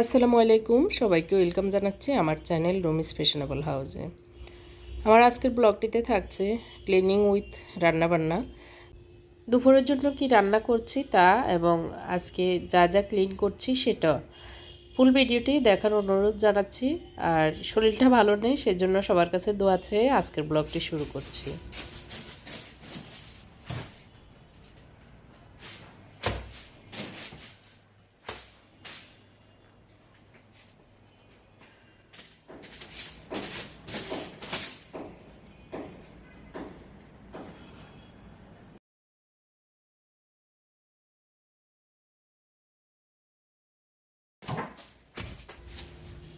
আসসালামু আলাইকুম। সবাইকে ওয়েলকাম জানাচ্ছি আমার চ্যানেল রুমিস ফ্যাশনেবল হাউসে। আমার আজকের ব্লগটিতে থাকছে ক্লিনিং উইথ রান্নাবান্না। দুপুরের জন্য কি রান্না করছি তা এবং আজকে যা যা ক্লিন করছি সেটা ফুল ভিডিওটি দেখার অনুরোধ জানাচ্ছি। আর শরীরটা ভালো নেই, সেজন্য সবার কাছে দোয়া চেয়ে আজকের ব্লগটি শুরু করছি।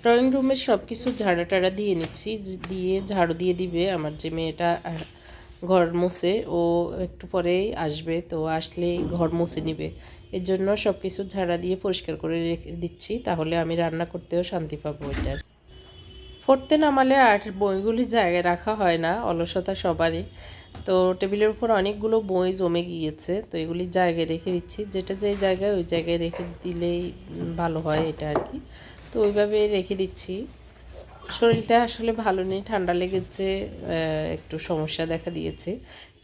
ড্রয়িং রুমের সব কিছু ঝাড়া টাড়া দিয়ে নিচ্ছি দিয়ে ঝাড়ু দিয়ে দিবে আমার যে মেয়েটা ঘর মুছে, ও একটু পরেই আসবে, তো আসলেই ঘর মুছে নিবে। এর জন্য সব কিছু ঝাড়া দিয়ে পরিষ্কার করে রেখে, দিচ্ছি, তাহলে আমি রান্না করতেও শান্তি পাবো এটার পড়তে নামালে আর বইগুলি জায়গায় রাখা হয় না, অলসতা সবারই। তো টেবিলের উপর অনেকগুলো বই জমে গিয়েছে, তো এগুলি জায়গায় রেখে দিচ্ছি, যেটা যে জায়গায় ওই জায়গায় রেখে দিলেই ভালো হয় এটা আর কি। ওইভাবে রেখে দিচ্ছি। শরীরটা আসলে ভালো নেই, ঠান্ডা লেগেছে একটু সমস্যা দেখা দিয়েছে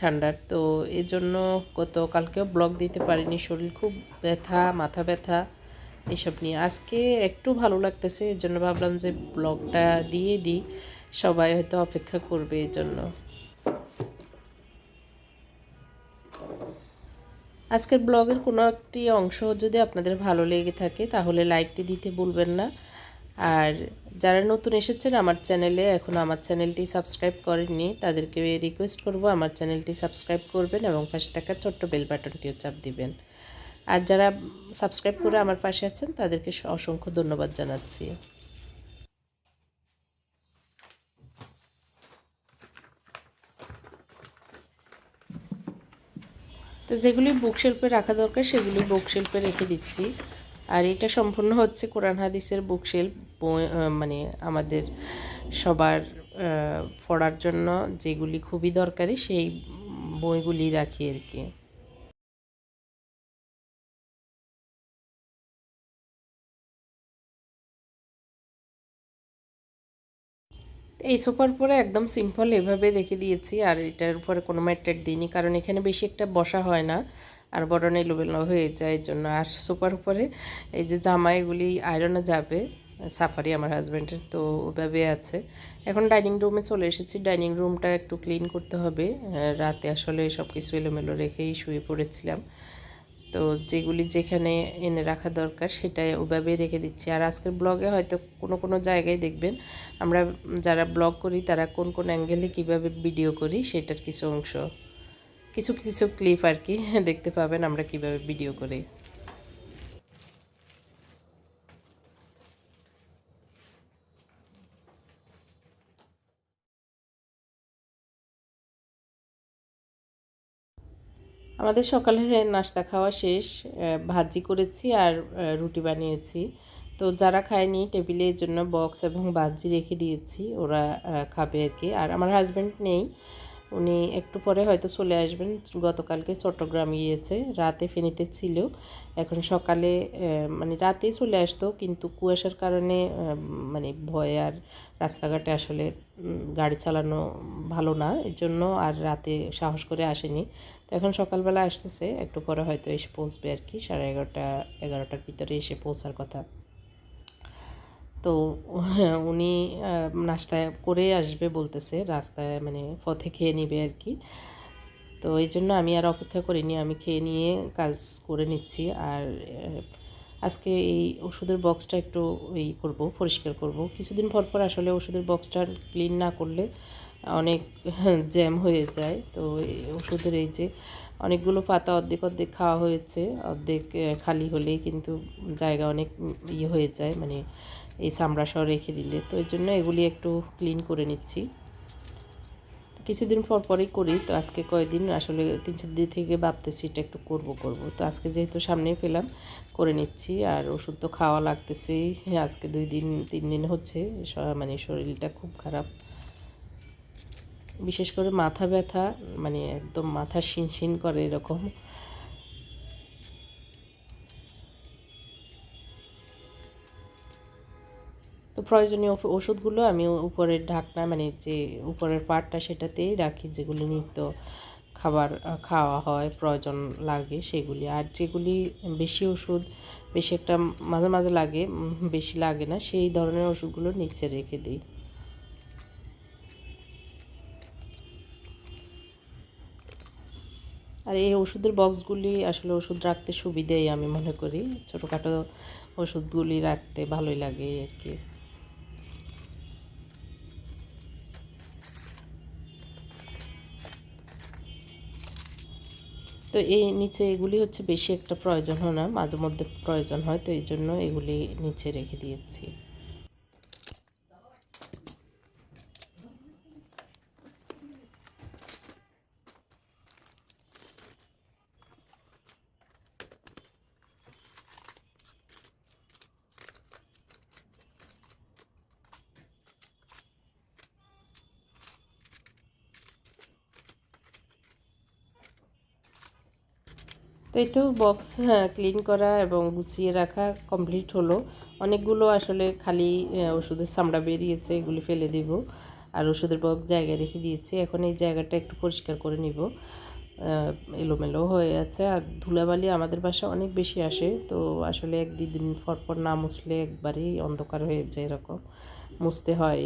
ঠান্ডার। তো এর জন্য গতকালকেও ব্লগ দিতে পারিনি, শরীর খুব ব্যথা, মাথা ব্যথা, এসব নিয়ে। আজকে একটু ভালো লাগতেছে এর জন্য ভাবলাম যে ব্লগটা দিয়ে দিই, সবাই হয়তো অপেক্ষা করবে এর জন্য আজকের ব্লগের কোনো একটি অংশ যদি আপনাদের ভালো লেগে থাকে, তাহলে লাইকটি দিতে ভুলবেন না। আর যারা নতুন এসেছেন আমার চ্যানেলে, এখন আমার চ্যানেলটি সাবস্ক্রাইব করেননি, তাদেরকে রিকোয়েস্ট করব আমার চ্যানেলটি সাবস্ক্রাইব করবেন এবং পাশে থাকা ছোট্ট বেল বাটনটিও চাপ দিবেন। আর যারা সাবস্ক্রাইব করে আমার পাশে আছেন, তাদেরকে অসংখ্য ধন্যবাদ জানাচ্ছি। তো যেগুলি বুকশেল্পে রাখা দরকার, সেগুলি বুকশেল্পে রেখে দিচ্ছি। আর এটা সম্পূর্ণ হচ্ছে কোরআন হাদিসের বুকশেল্প মানে আমাদের সবার পড়ার জন্য যেগুলি খুবই দরকারি সেই বইগুলি রাখি আর কি। এই সোফার পরে একদম সিম্পল এভাবে রেখে দিয়েছি আর এটার উপরে কোনো ম্যাটের দিইনি, কারণ এখানে বেশি একটা বসা হয় না। আর বড় এলোবেলো হয়ে যায় জন্য। আর সোফার উপরে এই যে জামা এগুলি আয়রনে যাবে সাফারি আমার হাজব্যান্ডের তো ওভাবে আছে। এখন ডাইনিং রুমে চলে এসেছি। ডাইনিং রুমটা একটু ক্লিন করতে হবে। রাতে আসলে সব কিছু এলোমেলো রেখেই শুয়ে পড়েছিলাম। তো যেগুলি যেখানে এনে রাখা দরকার সেটাই ওভাবে রেখে দিচ্ছি। আর আজকের ব্লগে হয়তো কোনো কোনো জায়গায় দেখবেন, আমরা যারা ব্লগ করি তারা কোন কোন অ্যাঙ্গেলে কীভাবে ভিডিও করি সেটার কিছু অংশ। কিছু কিছু ক্লিপ আর কি দেখতে পাবেন আমরা কীভাবে ভিডিও করি। আমাদের সকালে নাস্তা খাওয়া শেষ ভাজি করেছি আর রুটি বানিয়েছি। তো যারা খায়নি টেবিলের জন্য বক্স এবং ভাজি রেখে দিয়েছি, ওরা খাবে আর কি। আর আমার হাজব্যান্ড নেই উনি একটু পরে হয়তো চলে আসবেন। গতকালকে চট্টগ্রাম গিয়েছে, রাতে ফেনীতে ছিল। এখন সকালে মানে রাতেই চলে আসতো, কিন্তু কুয়াশার কারণে মানে ভয় আর রাস্তাঘাটে আসলে গাড়ি চালানো ভালো না। এর জন্য আর রাতে সাহস করে আসেনি। তো এখন সকালবেলা আসতেছে, একটু পরে হয়তো এসে পৌঁছবে আর কি, সাড়ে এগারোটা, এগারোটার ভিতরে এসে পৌঁছার কথা। তো উনি নাস্তা করে আসবে বলতেছে, রাস্তায় মানে পথে খেয়ে নিবে আর কি। তো এই জন্য আমি আর অপেক্ষা করিনি, আমি খেয়ে নিয়ে কাজ করে নিচ্ছি। আর আজকে এই ওষুধের বক্সটা একটু এই করব, পরিষ্কার করব। কিছুদিন পর পর আসলে ওষুধের বক্সটা ক্লিন না করলে অনেক জ্যাম হয়ে যায়। তো ওষুধের এই যে অনেকগুলো পাতা অর্ধেক অর্ধেক খাওয়া হয়েছে, অর্ধেক খালি হলেই কিন্তু জায়গা অনেক ইয়ে হয়ে যায়। মানে এই চামড়া সহ রেখে দিলে। তো এই জন্য এগুলি একটু ক্লিন করে নিচ্ছি। কিছুদিন পর পরই করি, তো আজকে কয়েকদিন আসলে তিন চার দিন থেকে ভাবতেছি এটা একটু করব করব। তো আজকে যেহেতু সামনে পেলাম, করে নিচ্ছি। আর ওষুধ তো খাওয়া লাগতেছেই আজকে দুই দিন, তিন দিন হচ্ছে। মানে শরীরটা খুব খারাপ। বিশেষ করে মাথা ব্যথা মানে একদম মাথা শিন করে এরকম। প্রয়োজনীয় ওষুধগুলো আমি উপরের ঢাকনা মানে যে উপরের পার্টটা সেটাতেই রাখি, যেগুলি নিত্য খাবার খাওয়া হয়, প্রয়োজন লাগে সেগুলি। আর যেগুলি বেশি ওষুধ, বেশি একটা মাঝে মাঝে লাগে বেশি লাগে না, সেই ধরনের ওষুধগুলো নিচে রেখে দিই। আর এই ওষুধের বক্সগুলি আসলে ওষুধ রাখতে সুবিধেই আমি মনে করি। ছোটোখাটো ওষুধগুলি রাখতে ভালোই লাগে আর কি। তো এই নিচে এগুলি হচ্ছে বেশি একটা প্রয়োজন হয় না, মাঝে মধ্যে প্রয়োজন হয়, তো এই জন্য এগুলি নিচে রেখে দিয়েছি। তো এই তো বক্স ক্লিন করা এবং গুছিয়ে রাখা কমপ্লিট হলো। অনেকগুলো আসলে খালি ওষুধের চামড়া বেরিয়েছে, এগুলি ফেলে দিব। আর ওষুধের বক্স জায়গায় রেখে দিয়েছি। এখন এই জায়গাটা একটু পরিষ্কার করে নিব। এলোমেলো হয়ে আছে। আর ধুলাবালি আমাদের বাসা অনেক বেশি আসে। তো আসলে এক দুই দিন পর পর না মুছলে একবারেই অন্ধকার হয়ে যায় এরকম। মুছতে হয়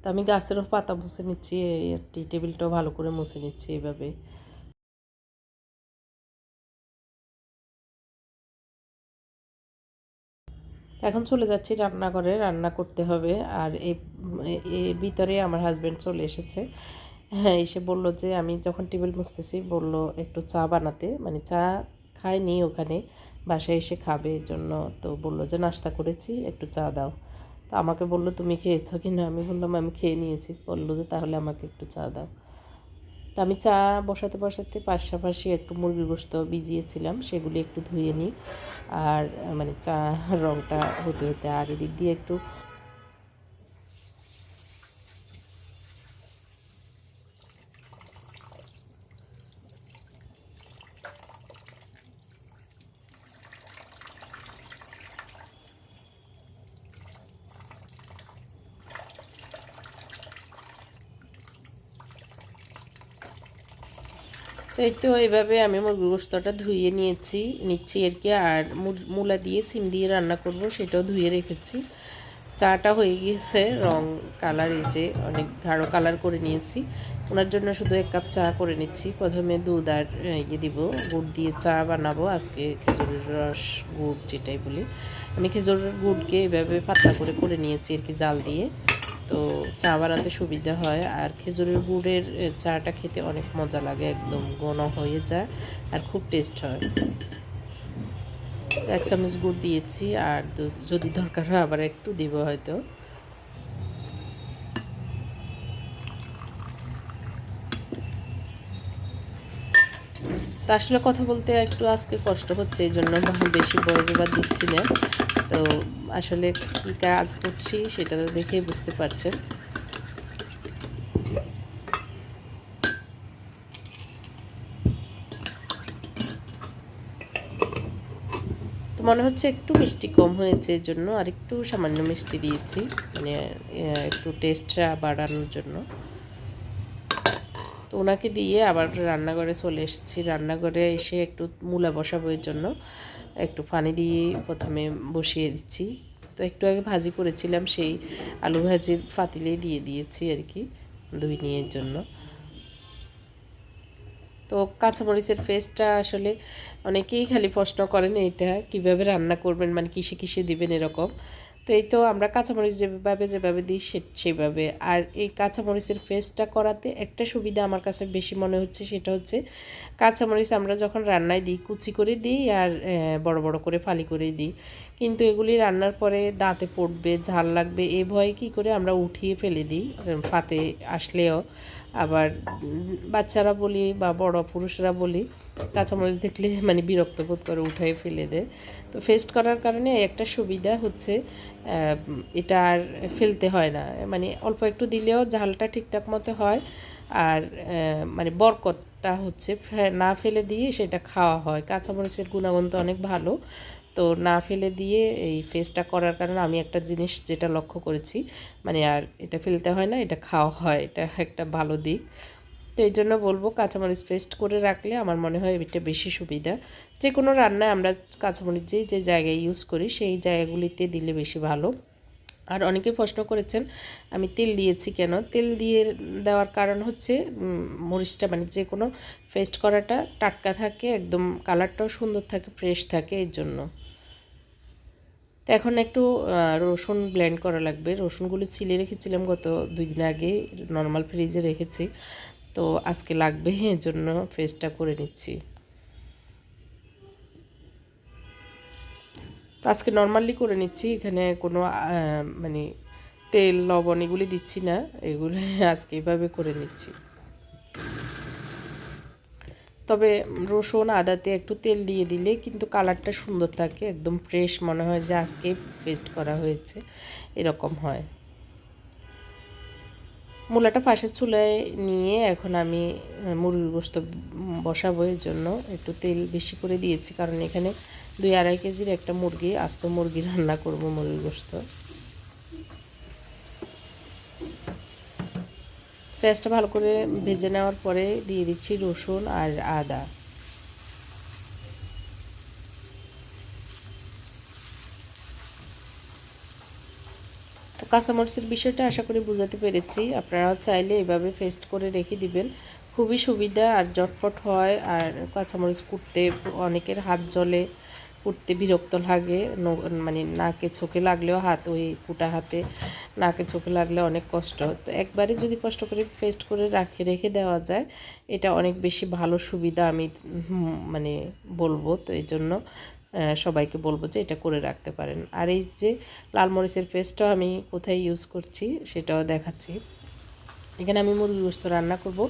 তো আমি গাছেরও পাতা মুছে নিচ্ছি, এই টি টেবিলটাও ভালো করে মুছে নিচ্ছি এইভাবে। এখন চলে যাচ্ছি রান্নাঘরে, রান্না করতে হবে। আর এই ভিতরে আমার হাজব্যান্ড চলে এসেছে। হ্যাঁ এসে বলল যে, আমি যখন টেবিল মুছতেছি, বলল একটু চা বানাতে। মানে চা খায়নি ওখানে, বাসায় এসে খাবে জন্য তো বলল যে, নাস্তা করেছি, একটু চা দাও। তো আমাকে বলল, তুমি খেয়েছো কি না আমি বললাম, আমি খেয়ে নিয়েছি। বলল যে, তাহলে আমাকে একটু চা দাও। তো আমি চা বসাতে বসাতে পাশাপাশি একটু মুরগি গোস্ত ভিজিয়েছিলাম, সেগুলি একটু ধুয়ে নিই। আর মানে চা রঙটা হতে হতে আর এদিক দিয়ে একটু এই তো এইভাবে আমি মুরগির গোস্তটা ধুয়ে নিয়েছি, নিচ্ছি আর কি, আর মূল- মূলা দিয়ে সিম দিয়ে রান্না করব সেটাও ধুয়ে রেখেছি। চাটা হয়ে গিয়েছে, রং, কালার, এই যে অনেক গাঢ় কালার করে নিয়েছি। ওনার জন্য শুধু এক কাপ চা করে নিচ্ছি। প্রথমে দুধ আর ইয়ে দিব, গুড় দিয়ে চা বানাবো, আজকে খেজুরের রস, গুড় যেটাই বলি। আমি খেজুরের গুড়কে এভাবে পাতলা করে করে নিয়েছি আর কি জাল দিয়ে। তো চা বানাতে সুবিধা হয়। আর খেজুরের গুড়ের চাটা খেতে অনেক মজা লাগে, একদম ঘন হয়ে যায় আর খুব টেস্ট হয়। এক চামচ গুড় দিয়েছি, আর যদি দরকার হয় আবার একটু দিব হয়তো। তা আসলে কথা বলতে একটু আজকে কষ্ট হচ্ছে, এই জন্য বেশি বয়স এবার দিচ্ছি না। তো আসলে কী কাজ করছি সেটা তো দেখেই বুঝতে পারছেন। তো মনে হচ্ছে একটু মিষ্টি কম হয়েছে এর জন্য আর একটু সামান্য মিষ্টি দিয়েছি মানে একটু টেস্টটা বাড়ানোর জন্য। তো ওনাকে দিয়ে আবার রান্নাঘরে চলে এসেছি। রান্নাঘরে এসে একটু মূলা বসাবো এর জন্য। একটু পানি দিয়ে প্রথমে বসিয়ে দিচ্ছি। তো একটু আগে ভাজি করেছিলাম, সেই আলু ভাজির ফাতিলেই দিয়ে দিয়েছি আর কি, দুই নিয়ের জন্য। তো কাঁচামরিচের পেস্টটা আসলে অনেকেই খালি প্রশ্ন করেন এটা কীভাবে রান্না করবেন? মানে কিসে কিসে দিবেন এরকম। তো এই তো আমরা কাঁচামরিচ যেভাবে যেভাবে দিই সে সেভাবে। আর এই কাঁচামরিচের পেস্টটা করাতে একটা সুবিধা আমার কাছে বেশি মনে হচ্ছে সেটা হচ্ছে কাঁচামরিচ আমরা যখন রান্নায় দিই, কুচি করে দিই আর বড় বড় করে ফালি করে দিই। কিন্তু এগুলি রান্নার পরে দাঁতে পড়বে, ঝাল লাগবে, এ ভয়ে কী করে আমরা উঠিয়ে ফেলে দিই ফাতে আসলেও। আবার বাচ্চারা বলি বা বড় পুরুষরা বলি, কাঁচামরিচ দেখলে মানে বিরক্ত বোধ করে উঠাই ফেলে দেয়। তো ফেস্ট করার কারণে একটা সুবিধা হচ্ছে এটা আর ফেলতে হয় না। মানে অল্প একটু দিলেও ঝালটা ঠিকঠাক মতো হয় আর মানে বরকত কাঁচামরিচটা হচ্ছে না ফেলে দিয়ে সেটা খাওয়া হয়। কাঁচামরিচের গুণাগুণ তো অনেক ভালো। তো না ফেলে দিয়ে এই ফেসটা করার কারণে আমি একটা জিনিস যেটা লক্ষ্য করেছি মানে আর এটা ফেলতে হয় না, এটা খাওয়া হয়, এটা একটা ভালো দিক। তো এই জন্য বলব কাঁচামরিচ পেস্ট করে রাখলে আমার মনে হয় এটা বেশি সুবিধা। যে কোনো রান্নায় আমরা কাঁচামরিচ যে যে জায়গায় ইউজ করি, সেই জায়গাগুলিতে দিলে বেশি ভালো। আর অনেকে প্রশ্ন করেছেন, আমি তেল দিয়েছি কেন? তেল দিয়ে দেওয়ার কারণ হচ্ছে মরিচটা মানে যে কোনো পেস্ট করাটা টাটকা থাকে, একদম কালারটাও সুন্দর থাকে ফ্রেশ থাকে এর জন্য। তো এখন একটু রসুন ব্লেন্ড করা লাগবে। রসুনগুলো ছিলে রেখেছিলাম গত দুই দিন আগে নর্মাল ফ্রিজে রেখেছি। তো আজকে লাগবে, এর জন্য পেস্টটা করে নিচ্ছি। তো আজকে নর্মালি করে নিচ্ছি। এখানে কোনো মানে তেল, লবণ এগুলি দিচ্ছি না। এগুলো আজকে এভাবে করে নিচ্ছি। তবে রসুন, আদাতে একটু তেল দিয়ে দিলে কিন্তু কালারটা সুন্দর থাকে। একদম ফ্রেশ মনে হয় যে আজকে পেস্ট করা হয়েছে। এরকম হয়। মূলাটা পাশের চুলায় নিয়ে এখন আমি মুরগির গোস্ত বসাবো। এর জন্য একটু তেল বেশি করে দিয়েছি। কারণ এখানে দুই আড়াই কেজির একটা মুরগি, আস্ত মুরগি রান্না করব মুরগির গোস্ত। পেঁয়াজটা ভালো করে ভেজে নেওয়ার পরে দিয়ে দিচ্ছি রসুন আর আদা। কাঁচামরিচের বিষয়টা আশা করি বুঝাতে পেরেছি। আপনারাও চাইলে এভাবে পেস্ট করে রেখে দিবেন। খুবই সুবিধা আর জটপট হয় আর কাঁচামরিচ কুটতে অনেকের হাত জলে কুটতে বিরক্ত লাগে মানে নাকে চোখে লাগলেও হাত, ওই কুটা হাতে নাকে চোখে লাগলে অনেক কষ্ট তো একবারে যদি কষ্ট করে পেস্ট করে রাখে, রেখে দেওয়া যায়, এটা অনেক বেশি ভালো সুবিধা আমি মানে বলব। তো এই জন্য সবাইকে বলব যে এটা করে রাখতে পারেন। আর এই যে লাল মরিচের আমি কোথায় ইউজ করছি, সেটাও দেখাচ্ছি। এখানে আমি মুরগি গোস্ত রান্না করব।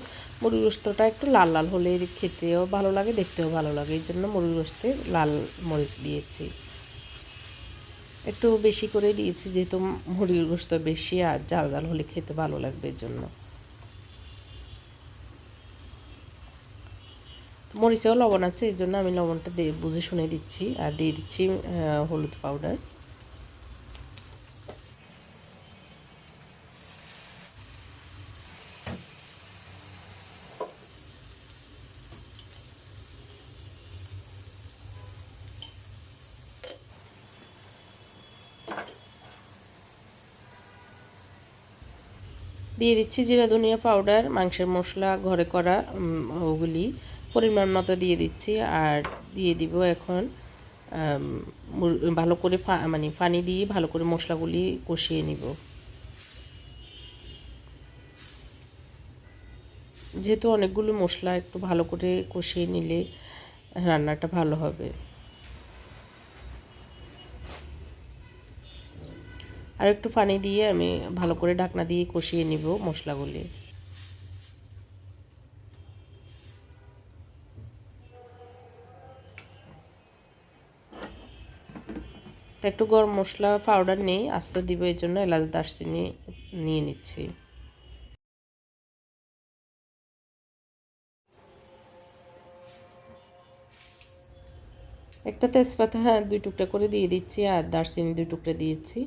মুরগি গোস্তটা একটু লাল লাল হলে খেতেও ভালো লাগে, দেখতেও ভালো লাগে। এই জন্য মুরগি গোস্তে লাল মরিচ দিয়েছি। একটু বেশি করে দিয়েছি যেহেতু মুরগির গোস্ত বেশি আর জাল জাল হলে খেতে ভালো লাগবে এর জন্য। মরিচেও লবণ আছে, এই জন্য আমি লবণটা দিয়ে বুঝে শুনে দিচ্ছি আর দিয়ে দিচ্ছি হলুদ পাউডার দিয়ে দিচ্ছি জিরা, ধনিয়া পাউডার মাংসের মশলা, ঘরে করা ওগুলি। পরিমাণ মতো দিয়ে দিচ্ছি আর দিয়ে দিব এখন ভালো করে মানে পানি দিয়ে ভালো করে মশলাগুলি কষিয়ে নিব। যেহেতু অনেকগুলো মশলা একটু ভালো করে কষিয়ে নিলে রান্নাটা ভালো হবে। আর একটু পানি দিয়ে আমি ভালো করে ঢাকনা দিয়ে কষিয়ে নিব মশলাগুলি। একটু গরম মশলা পাউডার নেই, আস্তে দিব, এই জন্য এলাচ দারচিনি নিয়ে নিচ্ছি। একটা তেজপাতা দুই টুকরা করে দিয়ে দিচ্ছি আর দারচিনি দুই টুকরা দিয়েছি।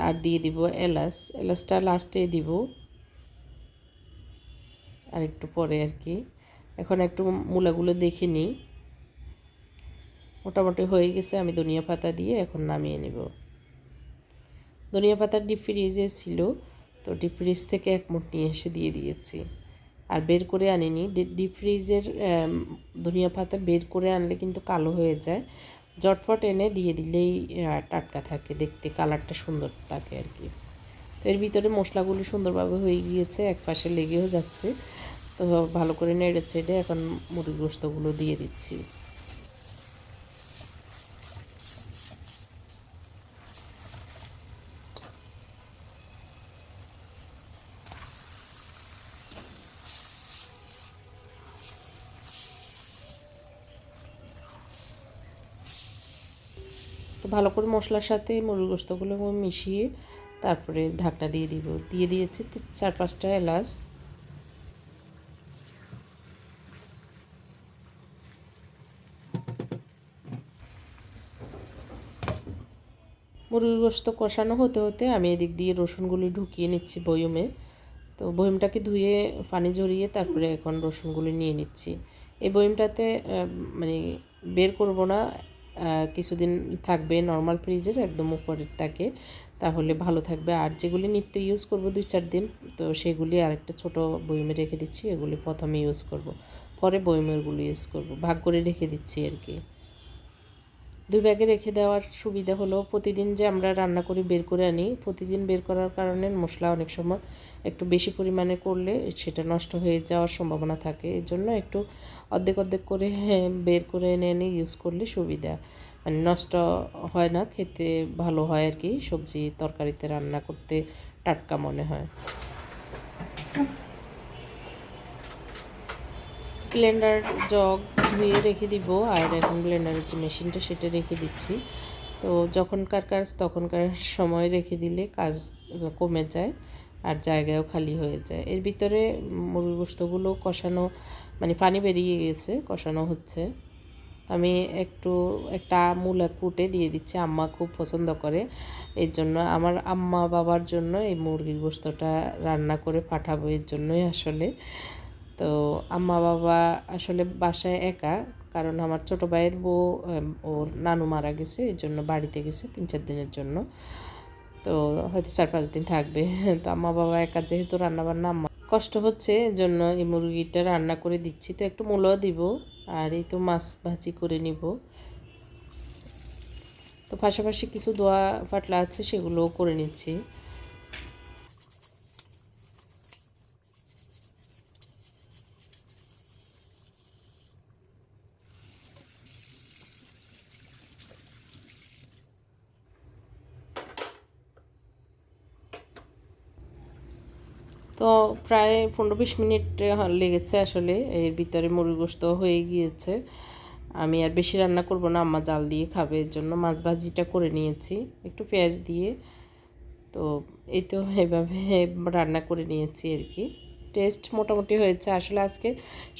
আর দিয়ে দিব এলাচ। এলাচটা লাস্টে দিব। আর একটু পরে আর কি। এখন একটু মূলাগুলো দেখে নিই। মোটামুটি হয়ে গেছে, আমি ধনিয়া পাতা দিয়ে এখন নামিয়ে নেব। ধনিয়া পাতা ডিপ ফ্রিজে ছিল, তো ডিপ ফ্রিজ থেকে এক মুঠ নিয়ে এসে দিয়ে দিয়েছি। আর বের করে আনিনি। ডিপ ফ্রিজের ধনিয়া পাতা বের করে আনলে কিন্তু কালো হয়ে যায়। জটফট এনে দিয়ে দিলেই টাটকা থাকে, দেখতে কালারটা সুন্দর থাকে আর কি। তো এর ভিতরে মশলাগুলি সুন্দরভাবে হয়ে গিয়েছে, এক পাশে লেগেও যাচ্ছে। তো ভালো করে নেড়ে ছেড়ে এখন মুড়িগ্রস্তগুলো দিয়ে দিচ্ছি। তো ভালো করে মশলার সাথে মুরগির গোস্তগুলো মিশিয়ে তারপরে ঢাকটা দিয়ে দিব। দিয়ে দিয়েছি চার পাঁচটা এলাচ। মুরগির গোস্ত কষানো হতে হতে আমি এদিক দিয়ে রসুনগুলি ঢুকিয়ে নিচ্ছি বয়মে। তো বয়মটাকে ধুয়ে, পানি জড়িয়ে তারপরে এখন রসুনগুলি নিয়ে নিচ্ছি। এই বয়মটাতে মানে বের করব না কিছুদিন থাকবে নর্মাল ফ্রিজের একদম উপরের তাকে, তাহলে ভালো থাকবে। আর যেগুলি নিত্য ইউজ করব দুই চার দিন, তো সেগুলি আর একটা ছোটো বয়মে রেখে দিচ্ছি, এগুলি প্রথমে ইউজ করব, পরে বয়মেরগুলো ইউজ করব। ভাগ করে রেখে দিচ্ছি আর কি। দুই ব্যাগে রেখে দেওয়ার সুবিধা হলো প্রতিদিন যে আমরা রান্না করি বের করে আনি। প্রতিদিন বের করার কারণে মশলা অনেক সময় একটু বেশি পরিমাণে করলে সেটা নষ্ট হয়ে যাওয়ার সম্ভাবনা থাকে। এই জন্য একটু অর্ধেক অর্ধেক করে হ্যাঁ, বের করে এনে এনে ইউজ করলে সুবিধা। মানে নষ্ট হয় না খেতে ভালো হয় আর কি সবজি তরকারিতে রান্না করতে টাটকা মনে হয়। ব্লেন্ডার জগ ধুয়ে রেখে দিব আর এখন ব্লেন্ডারের যে মেশিনটা সেটা রেখে দিচ্ছি। তো যখনকার কাজ তখনকার সময় রেখে দিলে কাজ কমে যায় আর জায়গাও খালি হয়ে যায়। এর ভিতরে মুরগি গোস্তগুলো কষানো মানে পানি বেরিয়ে গেছে, কষানো হচ্ছে। আমি একটু একটা মূলা কুটে দিয়ে দিচ্ছি, আম্মা খুব পছন্দ করে। এর জন্য আমার আম্মা বাবার জন্য এই মুরগির গোস্তটা রান্না করে পাঠাবো এর জন্যই আসলে। তো আম্মা বাবা আসলে বাসায় একা, কারণ আমার ছোট ভাইয়ের বউ ওর নানু মারা গেছে এর জন্য বাড়িতে গেছে তিন চার দিনের জন্য। তো হয়তো চার পাঁচ দিন থাকবে। তো আম্মা বাবা একা যেহেতু রান্নাবান্না, আম্মা কষ্ট হচ্ছে জন্য এই মুরগিটা রান্না করে দিচ্ছি। তো একটু মূলও দিব, আর এই তো মাছ ভাজি করে নিব। তো পাশাপাশি কিছু দোয়া পাতলা আছে, সেগুলোও করে নিচ্ছি। তো প্রায় পনেরো বিশ মিনিট লেগেছে আসলে। এর ভিতরে মুরগি গোস্ত হয়ে গিয়েছে। আমি আর বেশি রান্না করব না, আম্মা জাল দিয়ে খাবে, এর জন্য মাছ ভাজিটা করে নিয়েছি। একটু পেঁয়াজ দিয়ে। তো এই তো এভাবে রান্না করে নিয়েছি আর কি। টেস্ট মোটামুটি হয়েছে। আসলে আজকে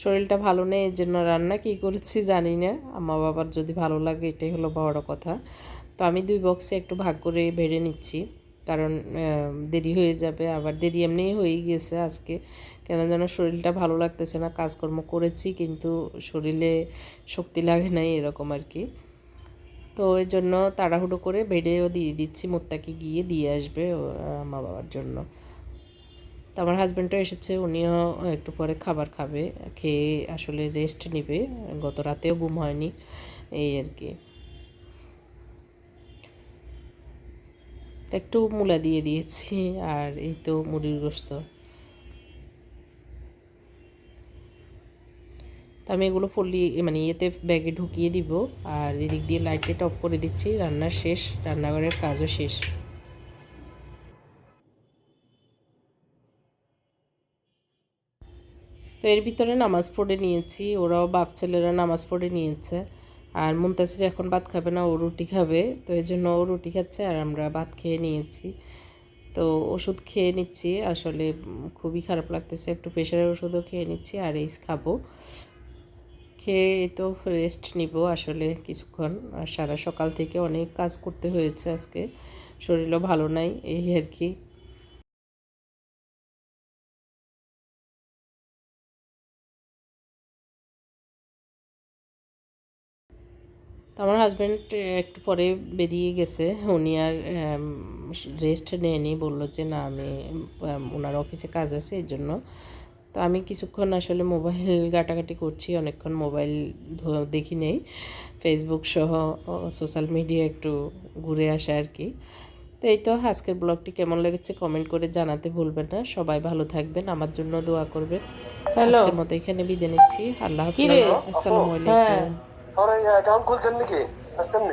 শরীরটা ভালো নেই, এর জন্য রান্না কী করেছি জানি না। আম্মা বাবার যদি ভালো লাগে, এটাই হলো বড় কথা। তো আমি দুই বক্সে একটু ভাগ করে ভেড়ে নিচ্ছি। কারণ দেরি হয়ে যাবে। আবার দেরি এমনিই হয়ে গিয়েছে আজকে। কেন যেন শরীরটা ভালো লাগতেছে না, কাজকর্ম করেছি কিন্তু শরীরে শক্তি লাগে নাই এরকম আর কি। তো এই জন্য তাড়াহুড়ো করে বেডেও দিয়ে দিচ্ছি, মোত্তাকে গিয়ে দিয়ে আসবে মা বাবার জন্য। তো আমার হাজব্যান্ডও এসেছে, উনিও একটু পরে খাবার খাবে, খেয়ে আসলে রেস্ট নেবে। গত রাতেও ঘুম হয়নি, এই আর কি। একটু মূলা দিয়ে দিয়েছি, আর এই তো মুড়ির গোস্ত। তো আমি এগুলো ফুলি মানে ইয়েতে ব্যাগে ঢুকিয়ে দিব, আর এদিক দিয়ে লাইটটা টপ করে দিচ্ছি, রান্না শেষ, রান্নাঘরের কাজও শেষ। তো এর ভিতরে নামাজ পড়ে নিয়েছি, ওরাও বাপ ছেলেরা নামাজ পড়ে নিয়েছে। আর মুন্তাসির এখন ভাত খাবে না, ও রুটি খাবে, তো এই জন্য ও রুটি খাচ্ছে আর আমরা ভাত খেয়ে নিয়েছি। তো ওষুধ খেয়ে নিচ্ছি, আসলে খুবই খারাপ লাগতেছে, একটু প্রেশারের ওষুধও খেয়ে নিচ্ছি, আর এইস খাব। খেয়ে তো রেস্ট নিব আসলে কিছুক্ষণ, আর সারা সকাল থেকে অনেক কাজ করতে হয়েছে আজকে, শরীরও ভালো নাই, এই আর কি। তো আমার হাজব্যান্ড একটু পরে বেরিয়ে গেছে। উনি আর রেস্ট নেয়নি। বলল যে না আমি ওনার অফিসে কাজ আছে এই জন্য। তো আমি কিছুক্ষণ আসলে মোবাইল ঘাটাঘাটি করছি। অনেকক্ষণ মোবাইল ধ- দেখি নেই। ফেসবুক সহ সোশ্যাল মিডিয়া একটু ঘুরে আসা আর কি। তো এই তো আজকের ব্লগটি কেমন লেগেছে কমেন্ট করে জানাতে ভুলবেন না। সবাই ভালো থাকবেন আমার জন্য দোয়া করবেন। হ্যালো মতো এখানে বিদে নিচ্ছি। আল্লাহ হাফিজ। আসসালামু হ্যাঁ। আলাইকুম তোর অ্যাকাউন্ট খুলছেন নাকি আসছেন নি